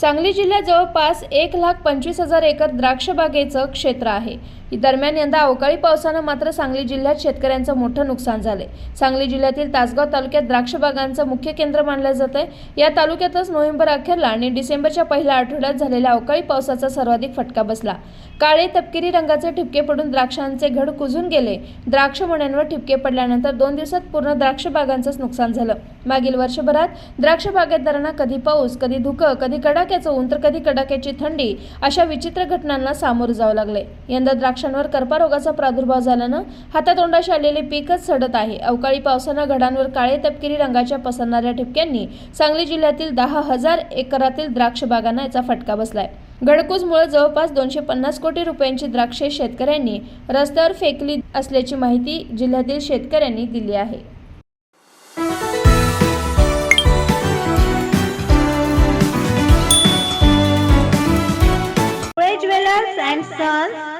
सांगली जिल्ह्यात जवळपास एक लाख पंचवीस हजार एकर द्राक्षबागेचं क्षेत्र आहे. दरम्यान यंदा अवकाळी पावसानं मात्र सांगली जिल्ह्यात शेतकऱ्यांचं मोठं नुकसान झाले सांगली जिल्ह्यातील तासगाव तालुक्यात द्राक्ष बागांचं मुख्य केंद्र मानलं जात आहे या तालुक्यातच नोव्हेंबर अखेरला आणि डिसेंबरच्या पहिल्या आठवड्यात झालेल्या अवकाळी पावसाचा सर्वाधिक फटका बसला. काळे तपकिरी रंगाचे ठिपके पडून द्राक्षांचे घड कुजून गेले. द्राक्ष मण्यांवर ठिपके पडल्यानंतर दोन दिवसात पूर्ण द्राक्ष बागांचंच नुकसान झालं. मागील वर्षभरात द्राक्ष बागेदारांना कधी पाऊस कधी धुकं कधी कडाक्याचं ऊन तर कधी कडाक्याची थंडी अशा विचित्र घटनांना सामोरं जावं लागले यंदा द्राक्ष द्राक्षांवर कर्पारोगाचा प्रादुर्भाव झाल्यानं हातातोंडाशी आलेले पीकच सडत आहे. अवकाळी पावसानं घडांवर काळे तपकिरी रंगाच्या पसरणाऱ्या ठिपक्यांनी सांगली जिल्ह्यातील दहा हजार एकरातील द्राक्ष बागांना याचा फटका बसलाय. घडकूजमुळे जवळपास दोनशे पन्नास कोटी रुपयांची द्राक्षे शेतकऱ्यांनी रस्त्यावर फेकली असल्याची माहिती जिल्ह्यातील शेतकऱ्यांनी दिली आहे. Jewellers and sons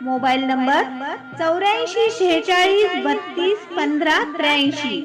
mobile number चौऱ्याऐंशी शेहेचाळीस बत्तीस पंधरा त्र्याऐंशी.